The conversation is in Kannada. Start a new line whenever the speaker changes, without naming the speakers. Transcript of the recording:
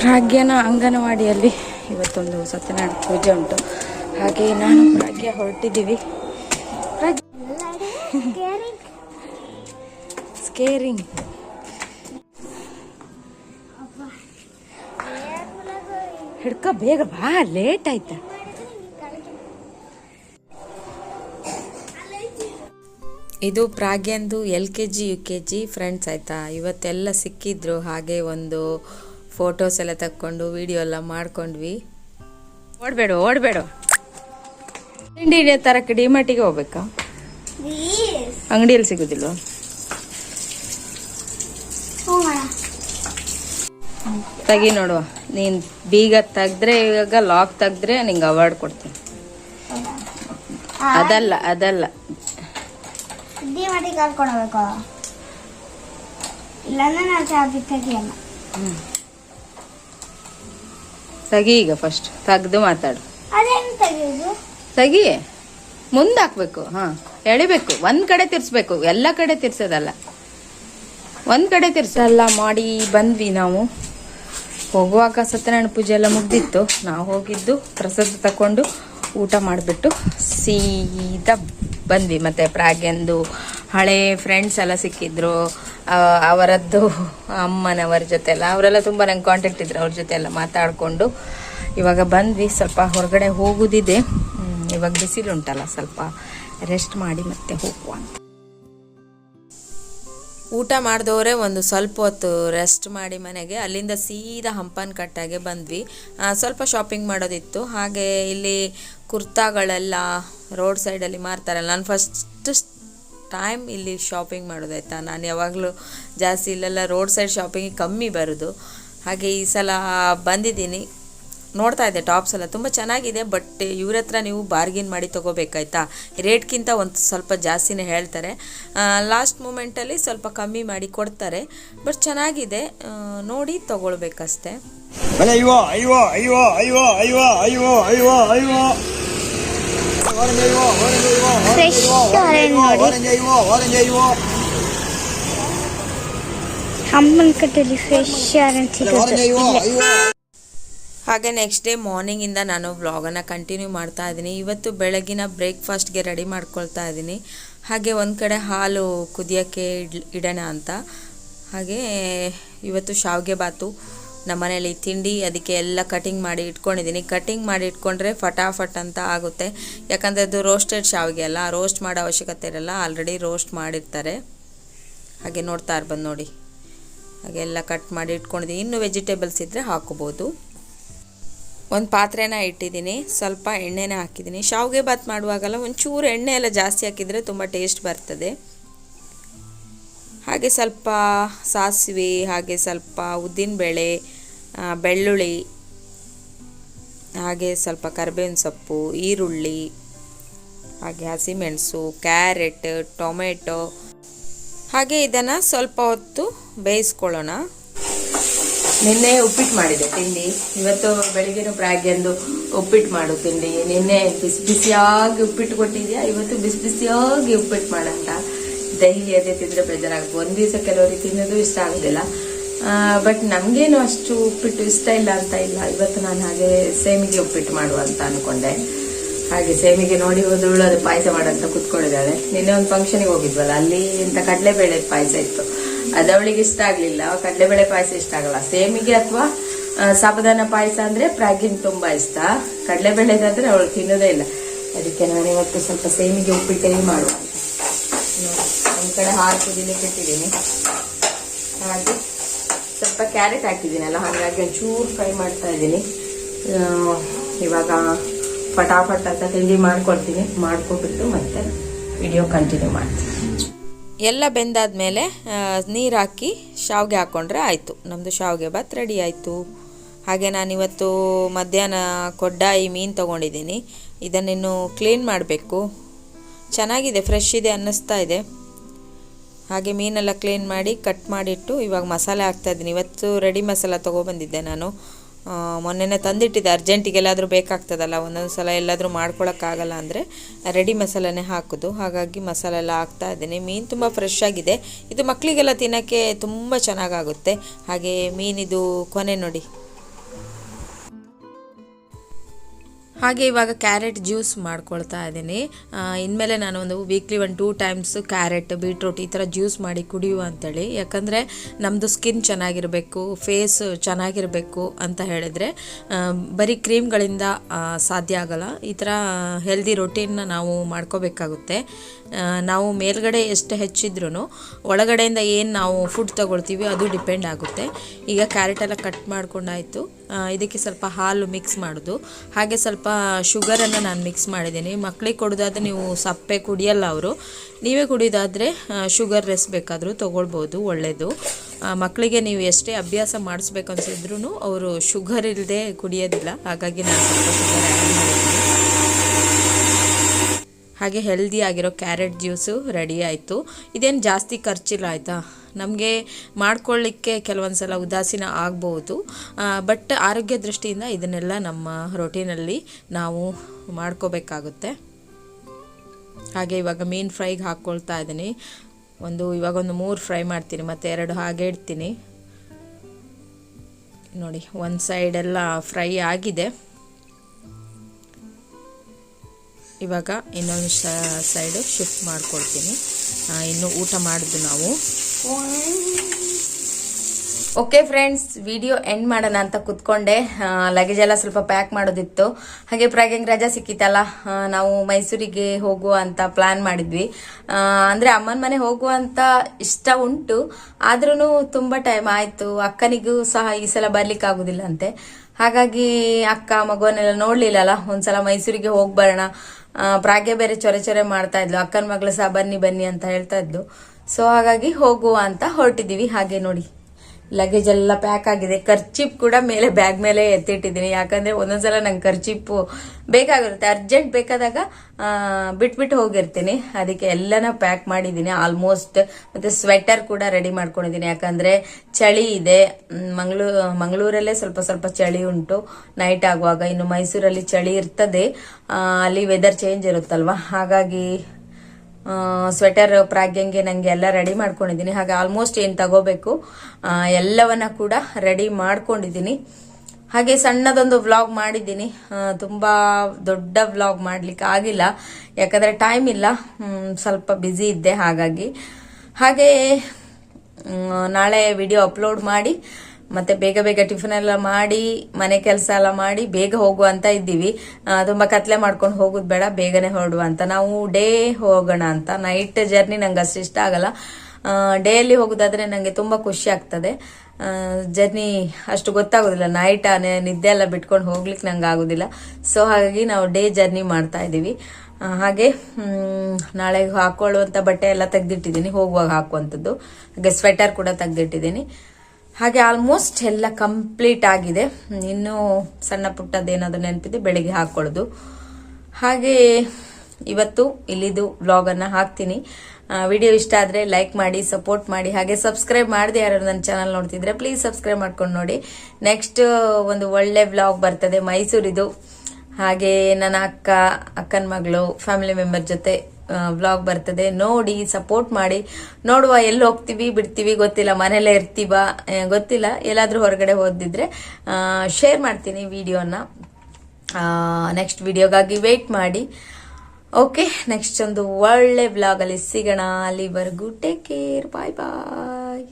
ಪ್ರಾಗ್ಯನ ಅಂಗನವಾಡಿಯಲ್ಲಿ ಇವತ್ತೊಂದು ಸತ್ಯನಾರಾಯಣ ಪೂಜೆ ಉಂಟು. ಹಾಗೆ ನಾನು ಪ್ರಾಗ್ಯ ಹೊರಟಿದ್ದೀವಿ. ಸ್ಕೇರಿಂಗ್ ಹಿಡ್ಕ ಬೇಗ ಬಾ ಲೇಟ್ ಆಯ್ತಾ? ಇದು ಪ್ರಾಗ್ಯಂದು L K G, U K G friends ಆಯಿತಾ? ಇವತ್ತೆಲ್ಲ ಸಿಕ್ಕಿದ್ರು ಹಾಗೆ ಒಂದು ಫೋಟೋಸ್ ಎಲ್ಲ ತಕ್ಕೊಂಡು ವಿಡಿಯೋ ಎಲ್ಲ ಮಾಡ್ಕೊಂಡ್ವಿ. ಓಡಬೇಡ ಓಡಬೇಡ. ತಿಂಡಿ ತರಕ್ಕೆ ಡಿಮಾರ್ಟಿಗೆ ಹೋಗ್ಬೇಕಾ? ಅಂಗಡಿಯಲ್ಲಿ ಸಿಗುದಿಲ್ಲ ತೆಗಿ ನೋಡುವ. ನೀನ್ ಬೀಗ ತೆಗ್ದ್ರೆ ಇವಾಗ ಲಾಕ್ ತೆಗ್ದ್ರೆ ನಿಂಗೆ ಅವಾರ್ಡ್ ಕೊಡ್ತೀನಿ. ಅದಲ್ಲ ಅದಲ್ಲ.
ನಾನು ಇಲ್ಲಾಂದ್ರೆ ನಾವು ಚಾಪಿ ತೆಗಿಯಲ್ಲ.
ತೆಗಿ ಈಗ ಫಸ್ಟ್ ತೆಗ್ದು ಮಾತಾಡು.
ಮುಂದಾಕ್ಬೇಕು
ತೆಗಿ. ಮುಂದೆ ಹಾಕ್ಬೇಕು ಹಾ. ಎಳಿಬೇಕು. ಒಂದ್ ಕಡೆ ತಿರ್ಸ್ಬೇಕು. ಎಲ್ಲ ಕಡೆ ತಿರ್ಸೋದಲ್ಲ. ಒಂದ್ ಕಡೆ ತಿರ್ಸಲ್ಲ ಮಾಡಿ ಬಂದ್ವಿ ನಾವು. ಹೋಗುವಾಗ ಸತ್ಯನಾರಾಯಣ ಪೂಜೆ ಎಲ್ಲ ಮುಗ್ದಿತ್ತು. ನಾವು ಹೋಗಿದ್ದು ಪ್ರಸಾದ ತಕೊಂಡು ಊಟ ಮಾಡಿಬಿಟ್ಟು ಸೀದಾ ಬಂದ್ವಿ. ಮತ್ತೆ ಪ್ರಾಗ್ಯಂದು ಹಳೆ ಫ್ರೆಂಡ್ಸ್ ಎಲ್ಲ ಸಿಕ್ಕಿದ್ರು. ಅವರದ್ದು ಅಮ್ಮನವರ ಜೊತೆ ಎಲ್ಲ ಅವರೆಲ್ಲ ತುಂಬ ನಂಗೆ ಕಾಂಟ್ಯಾಕ್ಟ್ ಇದ್ರು, ಅವ್ರ ಜೊತೆ ಎಲ್ಲ ಮಾತಾಡಿಕೊಂಡು. ಇವಾಗ ಬಂದ್ವಿ, ಸ್ವಲ್ಪ ಹೊರಗಡೆ ಹೋಗುದಿದೆ. ಇವಾಗ ಬಿಸಿಲುಂಟಲ್ಲ ಸ್ವಲ್ಪ ರೆಸ್ಟ್ ಮಾಡಿ ಮತ್ತೆ ಹೋಗುವ ಅಂತ. ಊಟ ಮಾಡಿದವರೇ ಒಂದು ಸ್ವಲ್ಪ ಹೊತ್ತು ರೆಸ್ಟ್ ಮಾಡಿ ಮನೆಗೆ. ಅಲ್ಲಿಂದ ಸೀದಾ ಹಂಪನ್ ಕಟ್ಟಾಗೆ ಬಂದ್ವಿ ಸ್ವಲ್ಪ ಶಾಪಿಂಗ್ ಮಾಡೋದಿತ್ತು. ಹಾಗೆ ಇಲ್ಲಿ ಕುರ್ತಾಗಳೆಲ್ಲ ರೋಡ್ ಸೈಡಲ್ಲಿ ಮಾರ್ತಾರಲ್ಲ, ನಾನು ಫಸ್ಟ್ ಟೈಮ್ ಇಲ್ಲಿ ಶಾಪಿಂಗ್ ಮಾಡೋದಾಯ್ತಾ ನಾನು ಯಾವಾಗಲೂ ಜಾಸ್ತಿ ಇಲ್ಲೆಲ್ಲ ರೋಡ್ ಸೈಡ್ ಶಾಪಿಂಗ್ ಕಮ್ಮಿ ಬರೋದು. ಹಾಗೆ ಈ ಸಲ ಬಂದಿದ್ದೀನಿ. ನೋಡ್ತಾ ಇದ್ದೆ ಟಾಪ್ಸ್ ಎಲ್ಲ. ತುಂಬ ಚೆನ್ನಾಗಿದೆ ಬಟ್ ಇವ್ರ ಹತ್ರ ನೀವು ಬಾರ್ಗಿನ್ ಮಾಡಿ ತೊಗೋಬೇಕಾಯ್ತಾ? ರೇಟ್ಗಿಂತ ಒಂದು ಸ್ವಲ್ಪ ಜಾಸ್ತಿನೇ ಹೇಳ್ತಾರೆ. ಲಾಸ್ಟ್ ಮೂಮೆಂಟಲ್ಲಿ ಸ್ವಲ್ಪ ಕಮ್ಮಿ ಮಾಡಿ ಕೊಡ್ತಾರೆ. ಬಟ್ ಚೆನ್ನಾಗಿದೆ. ನೋಡಿ ತೊಗೊಳ್ಬೇಕಷ್ಟೆ.
ಫ್ರೆಶ್
ಅಮ್ಮನ ಕಟ್ಟೆಯಲ್ಲಿ ಫ್ರೆಶ್
ಸಿಗುತ್ತೆ
ಹಾಗೆ ನೆಕ್ಸ್ಟ್ ಡೇ ಮಾರ್ನಿಂಗಿಂದ ನಾನು ವ್ಲಾಗನ್ನು ಕಂಟಿನ್ಯೂ ಮಾಡ್ತಾ ಇದ್ದೀನಿ. ಇವತ್ತು ಬೆಳಗಿನ ಬ್ರೇಕ್ಫಾಸ್ಟ್ಗೆ ರೆಡಿ ಮಾಡ್ಕೊಳ್ತಾ ಇದ್ದೀನಿ. ಹಾಗೆ ಒಂದು ಕಡೆ ಹಾಲು ಕುದಿಯೋಕ್ಕೆ ಇಡೋಣ ಅಂತ. ಹಾಗೆ ಇವತ್ತು ಶಾವಿಗೆ ಬಾತು. ನಮ್ಮನೇಲಿ ತಿಂಡಿ ಅದಕ್ಕೆ ಎಲ್ಲ ಕಟಿಂಗ್ ಮಾಡಿ ಇಟ್ಕೊಂಡಿದ್ದೀನಿ. ಕಟಿಂಗ್ ಮಾಡಿ ಇಟ್ಕೊಂಡ್ರೆ ಫಟಾಫಟ್ ಅಂತ ಆಗುತ್ತೆ. ಯಾಕಂದರೆ ಅದು ರೋಸ್ಟೆಡ್ ಶಾವಿಗೆ ಅಲ್ಲ ರೋಸ್ಟ್ ಮಾಡೋ ಅವಶ್ಯಕತೆ ಇರಲ್ಲ ಆಲ್ರೆಡಿ ರೋಸ್ಟ್ ಮಾಡಿರ್ತಾರೆ. ಹಾಗೆ ನೋಡ್ತಾ ಇರ್ಬೋದು ನೋಡಿ. ಹಾಗೆ ಎಲ್ಲ ಕಟ್ ಮಾಡಿ ಇಟ್ಕೊಂಡಿದ್ದೀನಿ. ಇನ್ನೂ ವೆಜಿಟೇಬಲ್ಸ್ ಇದ್ದರೆ ಹಾಕೋಬೋದು. ಒಂದು ಪಾತ್ರೆನ ಇಟ್ಟಿದ್ದೀನಿ. ಸ್ವಲ್ಪ ಎಣ್ಣೆನ ಹಾಕಿದ್ದೀನಿ. ಶಾವಿಗೆ ಬಾತ್ ಮಾಡುವಾಗಲ್ಲ ಒಂಚೂರು ಎಣ್ಣೆ ಎಲ್ಲ ಜಾಸ್ತಿ ಹಾಕಿದರೆ ತುಂಬ ಟೇಸ್ಟ್ ಬರ್ತದೆ. ಹಾಗೆ ಸ್ವಲ್ಪ ಸಾಸಿವೆ, ಹಾಗೆ ಸ್ವಲ್ಪ ಉದ್ದಿನಬೇಳೆ ಬೆಳ್ಳುಳ್ಳಿ, ಹಾಗೆ ಸ್ವಲ್ಪ ಕರಿಬೇವಿನ ಸೊಪ್ಪು, ಈರುಳ್ಳಿ, ಹಾಗೆ ಹಸಿಮೆಣಸು, ಕ್ಯಾರೆಟ್, ಟೊಮೆಟೊ, ಹಾಗೆ ಇದನ್ನು ಸ್ವಲ್ಪ ಹೊತ್ತು ಬೇಯಿಸ್ಕೊಳ್ಳೋಣ. ನಿನ್ನೆ ಉಪ್ಪಿಟ್ಟು ಮಾಡಿದೆ ತಿಂಡಿ. ಇವತ್ತು ಬೆಳಿಗ್ಗೆನೂ ಪ್ರಾಗ್ಯಂದು ಉಪ್ಪಿಟ್ಟು ಮಾಡು ತಿಂಡಿ. ನಿನ್ನೆ ಬಿಸಿ ಬಿಸಿಯಾಗಿ ಉಪ್ಪಿಟ್ಟು ಕೊಟ್ಟಿದ್ಯಾ? ಇವತ್ತು ಬಿಸಿ ಬಿಸಿಯಾಗಿ ಉಪ್ಪಿಟ್ಟು ಮಾಡಂತ. ಡೈಲಿ ಅದೇ ತಿಂದರೆ ಬೇಜಾರಾಗುತ್ತೆ. ಒಂದು ದಿವಸ ಕೆಲವರಿಗೆ ತಿನ್ನೋದು ಇಷ್ಟ ಆಗೋದಿಲ್ಲ. ಬಟ್ ನಮಗೇನು ಅಷ್ಟು ಉಪ್ಪಿಟ್ಟು ಇಷ್ಟ ಇಲ್ಲ ಅಂತ ಇಲ್ಲ. ಇವತ್ತು ನಾನು ಹಾಗೆ ಸೇಮಿಗೆ ಉಪ್ಪಿಟ್ಟು ಮಾಡುವ ಅಂತ ಅನ್ಕೊಂಡೆ. ಹಾಗೆ ಸೇಮಿಗೆ ನೋಡಿ ಹೋದಳು ಅದು ಪಾಯಸ ಮಾಡಂತ ಕುತ್ಕೊಂಡಿದ್ದಾಳೆ. ನಿನ್ನೆ ಒಂದು ಫಂಕ್ಷನಿಗೆ ಹೋಗಿದ್ವಲ್ಲ, ಅಲ್ಲಿ ಇಂಥ ಕಡಲೆಬೇಳೆ ಪಾಯಸ ಇತ್ತು. ಅದು ಅವಳಿಗೆ ಇಷ್ಟ ಆಗ್ಲಿಲ್ಲ. ಕಡಲೆಬೇಳೆ ಪಾಯಸ ಇಷ್ಟ ಆಗಲ್ಲ. ಸೇಮಿಗೆ ಅಥವಾ ಸಾಬದಾನ ಪಾಯಸ ಅಂದ್ರೆ ಪ್ರಾಗಿನ್ ತುಂಬಾ ಇಷ್ಟ. ಕಡಲೆಬೇಳೆದಾದ್ರೆ ಅವಳು ತಿನ್ನೋದೇ ಇಲ್ಲ. ಅದಕ್ಕೆ ನಾನು ಇವತ್ತು ಸ್ವಲ್ಪ ಸೇಮಿಗೆ ಉಪ್ಪಿಟ್ಟೇ ಮಾಡುವ. ಒಂದ್ ಕಡೆ ಹಾಲು ಕುದಿಲಿಕ್ಕೆ ಸ್ವಲ್ಪ ಕ್ಯಾರೆಟ್ ಹಾಕಿದ್ದೀನಲ್ಲ, ಹಾಗಾಗಿ ಒಂಚೂರು ಫ್ರೈ ಮಾಡ್ತಾ ಇದ್ದೀನಿ. ಇವಾಗ ಫಟಾಫಟ್ ಅಂತ ತಿಂಡಿ ಮಾಡ್ಕೊಳ್ತೀನಿ, ಮಾಡ್ಕೊಬಿಟ್ಟು ಮತ್ತೆ ವಿಡಿಯೋ ಕಂಟಿನ್ಯೂ ಮಾಡ್ತೀನಿ. ಎಲ್ಲ ಬೆಂದಾದ್ಮೇಲೆ ನೀರು ಹಾಕಿ ಶಾವಿಗೆ ಹಾಕ್ಕೊಂಡ್ರೆ ಆಯಿತು. ನಮ್ಮದು ಶಾವಿಗೆ ಭಾತ್ ರೆಡಿ ಆಯಿತು. ಹಾಗೆ ನಾನಿವತ್ತು ಮಧ್ಯಾಹ್ನ ಕೊಡ್ಡಾಯಿ ಮೀನು ತೊಗೊಂಡಿದ್ದೀನಿ. ಇದನ್ನಿನ್ನು ಕ್ಲೀನ್ ಮಾಡಬೇಕು. ಚೆನ್ನಾಗಿದೆ ಫ್ರೆಶ್ ಇದೆ ಅನ್ನಿಸ್ತಾ ಇದೆ. ಹಾಗೆ ಮೀನೆಲ್ಲ ಕ್ಲೀನ್ ಮಾಡಿ ಕಟ್ ಮಾಡಿಟ್ಟು ಇವಾಗ ಮಸಾಲೆ ಹಾಕ್ತಾ ಇದ್ದೀನಿ. ಇವತ್ತು ರೆಡಿ ಮಸಾಲ ತೊಗೊಬಂದಿದ್ದೆ ನಾನು. ಮೊನ್ನೆ ಮೊನ್ನೆನೇ ತಂದಿಟ್ಟಿದ್ದೆ. ಅರ್ಜೆಂಟಿಗೆ ಎಲ್ಲಾದರೂ ಬೇಕಾಗ್ತದಲ್ಲ, ಒಂದೊಂದು ಸಲ ಎಲ್ಲಾದರೂ ಮಾಡ್ಕೊಳಕ್ಕಾಗಲ್ಲ ಅಂದರೆ ರೆಡಿ ಮಸಾಲೆನೇ ಹಾಕೋದು. ಹಾಗಾಗಿ ಮಸಾಲೆ ಎಲ್ಲ ಹಾಕ್ತಾ ಇದ್ದೀನಿ. ಮೀನು ತುಂಬ ಫ್ರೆಶ್ ಆಗಿದೆ. ಇದು ಮಕ್ಕಳಿಗೆಲ್ಲ ತಿನ್ನೋಕ್ಕೆ ತುಂಬ ಚೆನ್ನಾಗಾಗುತ್ತೆ. ಹಾಗೆ ಮೀನಿದು ಕೊನೆ ನೋಡಿ. ಹಾಗೆ ಇವಾಗ ಕ್ಯಾರೆಟ್ ಜ್ಯೂಸ್ ಮಾಡ್ಕೊಳ್ತಾ ಇದ್ದೀನಿ. ಇನ್ಮೇಲೆ ನಾನು ಒಂದು ವೀಕ್ಲಿ ಒಂದು ಟೂ ಟೈಮ್ಸ್ ಕ್ಯಾರೆಟ್ ಬೀಟ್ರೂಟ್ ಈ ಥರ ಜ್ಯೂಸ್ ಮಾಡಿ ಕುಡಿಯುವ ಅಂತೇಳಿ. ಯಾಕಂದರೆ ನಮ್ಮದು ಸ್ಕಿನ್ ಚೆನ್ನಾಗಿರಬೇಕು ಫೇಸ್ ಚೆನ್ನಾಗಿರಬೇಕು ಅಂತ ಹೇಳಿದರೆ ಬರೀ ಕ್ರೀಮ್ಗಳಿಂದ ಸಾಧ್ಯ ಆಗಲ್ಲ. ಈ ಥರ ಹೆಲ್ದಿ ರೊಟೀನ್ನ ನಾವು ಮಾಡ್ಕೋಬೇಕಾಗುತ್ತೆ. ನಾವು ಮೇಲ್ಗಡೆ ಎಷ್ಟು ಹೆಚ್ಚಿದ್ರೂ ಒಳಗಡೆಯಿಂದ ಏನು ನಾವು ಫುಡ್ ತಗೊಳ್ತೀವಿ ಅದು ಡಿಪೆಂಡ್ ಆಗುತ್ತೆ. ಈಗ ಕ್ಯಾರೆಟೆಲ್ಲ ಕಟ್ ಮಾಡ್ಕೊಂಡಾಯಿತು. ಇದಕ್ಕೆ ಸ್ವಲ್ಪ ಹಾಲು ಮಿಕ್ಸ್ ಮಾಡೋದು. ಹಾಗೆ ಸ್ವಲ್ಪ ಶುಗರನ್ನು ನಾನು ಮಿಕ್ಸ್ ಮಾಡಿದ್ದೀನಿ. ಮಕ್ಕಳಿಗೆ ಕೊಡೋದಾದರೆ ನೀವು ಸಪ್ಪೆ ಕುಡಿಯಲ್ಲ ಅವರು. ನೀವೇ ಕುಡಿಯೋದಾದರೆ ಶುಗರ್ ರೆಸ್ ಬೇಕಾದರೂ ತೊಗೊಳ್ಬೋದು ಒಳ್ಳೆಯದು ಮಕ್ಕಳಿಗೆ ನೀವು ಎಷ್ಟೇ ಅಭ್ಯಾಸ ಮಾಡಿಸ್ಬೇಕು ಅನ್ಸಿದ್ರು ಅವರು ಶುಗರ್ ಇಲ್ಲದೆ ಕುಡಿಯೋದಿಲ್ಲ. ಹಾಗಾಗಿ ನಾನು ಸ್ವಲ್ಪ ಶುಗರ್ ಆ್ಯಡ್ ಮಾಡಿದ್ದೀನಿ. ಹಾಗೆ ಹೆಲ್ದಿ ಆಗಿರೋ ಕ್ಯಾರೆಟ್ ಜ್ಯೂಸು ರೆಡಿ ಆಯಿತು. ಇದೇನು ಜಾಸ್ತಿ ಖರ್ಚಿಲ್ಲ ಆಯಿತಾ? ನಮಗೆ ಮಾಡ್ಕೊಳ್ಳಿಕ್ಕೆ ಕೆಲವೊಂದು ಸಲ ಉದಾಸೀನ ಆಗ್ಬೋದು. ಬಟ್ ಆರೋಗ್ಯ ದೃಷ್ಟಿಯಿಂದ ಇದನ್ನೆಲ್ಲ ನಮ್ಮ ರೊಟೀನಲ್ಲಿ ನಾವು ಮಾಡ್ಕೋಬೇಕಾಗುತ್ತೆ. ಹಾಗೆ ಇವಾಗ ಮೀನು ಫ್ರೈಗೆ ಹಾಕ್ಕೊಳ್ತಾ ಇದ್ದೀನಿ. ಒಂದು, ಇವಾಗ ಒಂದು ಮೂರು ಫ್ರೈ ಮಾಡ್ತೀನಿ, ಮತ್ತು ಎರಡು ಹಾಗೆ ಇಡ್ತೀನಿ. ನೋಡಿ, ಒಂದು ಸೈಡೆಲ್ಲ ಫ್ರೈ ಆಗಿದೆ. ಇವಾಗ ಇನ್ನೊಂದು ಸೈಡು ಶಿಫ್ಟ್ ಮಾಡ್ಕೊಳ್ತೀನಿ. ಇನ್ನು ಊಟ ಮಾಡಿದ್ದು ನಾವು. ಓಕೆ ಫ್ರೆಂಡ್ಸ್ ವಿಡಿಯೋ ಎಂಡ್ ಮಾಡೋಣ ಅಂತ ಕೂತ್ಕೊಂಡೆ. ಲಗೇಜ್ ಎಲ್ಲ ಸ್ವಲ್ಪ ಪ್ಯಾಕ್ ಮಾಡೋದಿತ್ತು. ಹಾಗೆ ಪ್ರಾಗಿಂಗ್ ರಜಾ ಸಿಕ್ಕಿತ್ತಲ್ಲ ನಾವು ಮೈಸೂರಿಗೆ ಹೋಗುವ ಅಂತ ಪ್ಲಾನ್ ಮಾಡಿದ್ವಿ. ಅಂದರೆ ಅಮ್ಮನ ಮನೆ ಹೋಗುವ ಅಂತ ಇಷ್ಟ ಉಂಟು. ಆದ್ರೂ ತುಂಬ ಟೈಮ್ ಆಯಿತು. ಅಕ್ಕನಿಗೂ ಸಹ ಈ ಸಲ ಬರ್ಲಿಕ್ಕೆ ಆಗುದಿಲ್ಲ ಅಂತೆ. ಹಾಗಾಗಿ ಅಕ್ಕ ಮಗುವನ್ನೆಲ್ಲ ನೋಡ್ಲಿಲ್ಲಲ್ಲ, ಒಂದ್ಸಲ ಮೈಸೂರಿಗೆ ಹೋಗಿ ಬರೋಣ. ಆ, ಪ್ರಾಗ್ಯ ಬೇರೆ ಚೊರೆ ಚೊರೆ ಮಾಡ್ತಾ ಇದ್ಲು. ಅಕ್ಕನ ಮಗಳು ಸಹ ಬನ್ನಿ ಬನ್ನಿ ಅಂತ ಹೇಳ್ತಾ ಇದ್ಲು. ಸೊ ಹಾಗಾಗಿ ಹೋಗುವ ಅಂತ ಹೊರಟಿದೀವಿ ಹಾಗೆ ನೋಡಿ. ಲಗೇಜ್ ಎಲ್ಲ ಪ್ಯಾಕ್ ಆಗಿದೆ. ಖರ್ಚಿಪ್ ಕೂಡ ಮೇಲೆ ಬ್ಯಾಗ್ ಮೇಲೆ ಎತ್ತಿಟ್ಟಿದ್ದೀನಿ. ಯಾಕಂದ್ರೆ ಒಂದೊಂದ್ಸಲ ನಂಗೆ ಖರ್ಚಿಪ್ಪು ಬೇಕಾಗಿರುತ್ತೆ. ಅರ್ಜೆಂಟ್ ಬೇಕಾದಾಗ ಬಿಟ್ಬಿಟ್ಟು ಹೋಗಿರ್ತೀನಿ. ಅದಕ್ಕೆ ಎಲ್ಲನ ಪ್ಯಾಕ್ ಮಾಡಿದ್ದೀನಿ. ಆಲ್ಮೋಸ್ಟ್ ಮತ್ತೆ ಸ್ವೆಟರ್ ಕೂಡ ರೆಡಿ ಮಾಡ್ಕೊಂಡಿದ್ದೀನಿ. ಯಾಕಂದ್ರೆ ಚಳಿ ಇದೆ. ಮಂಗಳೂ, ಮಂಗಳೂರಲ್ಲೇ ಸ್ವಲ್ಪ ಸ್ವಲ್ಪ ಚಳಿ ಉಂಟು. ನೈಟ್ ಆಗುವಾಗ ಇನ್ನು ಮೈಸೂರಲ್ಲಿ ಚಳಿ ಇರ್ತದೆ. ಅಲ್ಲಿ ವೆದರ್ ಚೇಂಜ್ ಇರುತ್ತಲ್ವಾ? ಹಾಗಾಗಿ ಸ್ವೆಟರ್ ಪ್ರಾಗ್ಯಂಗೆ ನನಗೆ ಎಲ್ಲ ರೆಡಿ ಮಾಡ್ಕೊಂಡಿದ್ದೀನಿ. ಹಾಗೆ ಆಲ್ಮೋಸ್ಟ್ ಏನು ತಗೋಬೇಕು ಎಲ್ಲವನ್ನ ಕೂಡ ರೆಡಿ ಮಾಡ್ಕೊಂಡಿದ್ದೀನಿ. ಹಾಗೆ ಸಣ್ಣದೊಂದು ವ್ಲಾಗ್ ಮಾಡಿದ್ದೀನಿ. ತುಂಬ ತುಂಬಾ ದೊಡ್ಡ ವ್ಲಾಗ್ ಮಾಡ್ಲಿಕ್ಕೆ ಆಗಿಲ್ಲ. ಯಾಕಂದ್ರೆ ಟೈಮ್ ಇಲ್ಲ. ಸ್ವಲ್ಪ ಬ್ಯುಸಿ ಇದ್ದೆ ಹಾಗಾಗಿ. ಹಾಗೆ ನಾಳೆ ವಿಡಿಯೋ ಅಪ್ಲೋಡ್ ಮಾಡಿ ಮತ್ತೆ ಬೇಗ ಬೇಗ ಟಿಫಿನ್ ಎಲ್ಲ ಮಾಡಿ, ಮನೆ ಕೆಲಸ ಎಲ್ಲ ಮಾಡಿ ಬೇಗ ಹೋಗುವ ಅಂತ ಇದ್ದೀವಿ ತುಂಬ ಕತ್ಲೆ ಮಾಡ್ಕೊಂಡು ಹೋಗೋದು ಬೇಡ, ಬೇಗನೆ ಹೊರಡುವ ಅಂತ. ನಾವು ಡೇ ಹೋಗೋಣ ಅಂತ. ನೈಟ್ ಜರ್ನಿ ನಂಗೆ ಅಷ್ಟು ಇಷ್ಟ ಆಗಲ್ಲ. ಡೇಯಲ್ಲಿ ಹೋಗೋದಾದ್ರೆ ನನಗೆ ತುಂಬಾ ಖುಷಿ ಆಗ್ತದೆ. ಜರ್ನಿ ಅಷ್ಟು ಗೊತ್ತಾಗೋದಿಲ್ಲ. ನೈಟ್ ನಿದ್ದೆ ಎಲ್ಲ ಬಿಟ್ಕೊಂಡು ಹೋಗ್ಲಿಕ್ಕೆ ನಂಗೆ ಆಗೋದಿಲ್ಲ. ಸೊ ಹಾಗಾಗಿ ನಾವು ಡೇ ಜರ್ನಿ ಮಾಡ್ತಾ ಇದ್ದೀವಿ. ಹಾಗೆ ನಾಳೆ ಹಾಕೊಳ್ಳುವಂತ ಬಟ್ಟೆ ಎಲ್ಲ ತೆಗ್ದಿಟ್ಟಿದ್ದೀನಿ. ಹೋಗುವಾಗ ಹಾಕುವಂಥದ್ದು ಹಾಗೆ ಸ್ವೆಟರ್ ಕೂಡ ತೆಗ್ದಿಟ್ಟಿದ್ದೀನಿ. ಹಾಗೆ ಆಲ್ಮೋಸ್ಟ್ ಎಲ್ಲ ಕಂಪ್ಲೀಟ್ ಆಗಿದೆ. ಇನ್ನೂ ಸಣ್ಣ ಪುಟ್ಟದ್ದೇನಾದ್ರು ನೆನಪಿದೆ ಬೆಳಿಗ್ಗೆ ಹಾಕೊಳ್ಳೋದು. ಹಾಗೆ ಇವತ್ತು ಇಲ್ಲಿದು ವ್ಲಾಗನ್ನು ಹಾಕ್ತೀನಿ. ವಿಡಿಯೋ ಇಷ್ಟ ಆದರೆ ಲೈಕ್ ಮಾಡಿ ಸಪೋರ್ಟ್ ಮಾಡಿ, ಹಾಗೆ ಸಬ್ಸ್ಕ್ರೈಬ್ ಮಾಡದೆ ಯಾರು ನನ್ನ ಚಾನಲ್ ನೋಡ್ತಿದ್ರೆ ಪ್ಲೀಸ್ ಸಬ್ಸ್ಕ್ರೈಬ್ ಮಾಡ್ಕೊಂಡು ನೋಡಿ. ನೆಕ್ಸ್ಟ್ ಒಂದು ಒಳ್ಳೆ ವ್ಲಾಗ್ ಬರ್ತದೆ ಮೈಸೂರಿದು. ಹಾಗೆ ನನ್ನ ಅಕ್ಕ, ಅಕ್ಕನ ಮಗಳು ಫ್ಯಾಮಿಲಿ ಮೆಂಬರ್ ಜೊತೆ ವ್ಲಾಗ್ ಬರ್ತದೆ. ನೋಡಿ ಸಪೋರ್ಟ್ ಮಾಡಿ. ನೋಡುವ, ಎಲ್ಲಿ ಹೋಗ್ತೀವಿ, ಬಿಡ್ತೀವಿ, ಗೊತ್ತಿಲ್ಲ. ಮನೆಯಲ್ಲೇ ಇರ್ತೀವ ಗೊತ್ತಿಲ್ಲ. ಎಲ್ಲಾದರೂ ಹೊರಗಡೆ ಹೋದಿದ್ರೆ ಶೇರ್ ಮಾಡ್ತೀನಿ ವಿಡಿಯೋನ ನೆಕ್ಸ್ಟ್ ವಿಡಿಯೋಗಾಗಿ ವೆಯ್ಟ್ ಮಾಡಿ. ಓಕೆ ನೆಕ್ಸ್ಟ್ ಒಂದು ಒಳ್ಳೆ ವ್ಲಾಗಲ್ಲಿ ಸಿಗೋಣ. ಅಲ್ಲಿವರೆಗೂ ಟೇಕ್ ಕೇರ್ ಬಾಯ್ ಬಾಯ್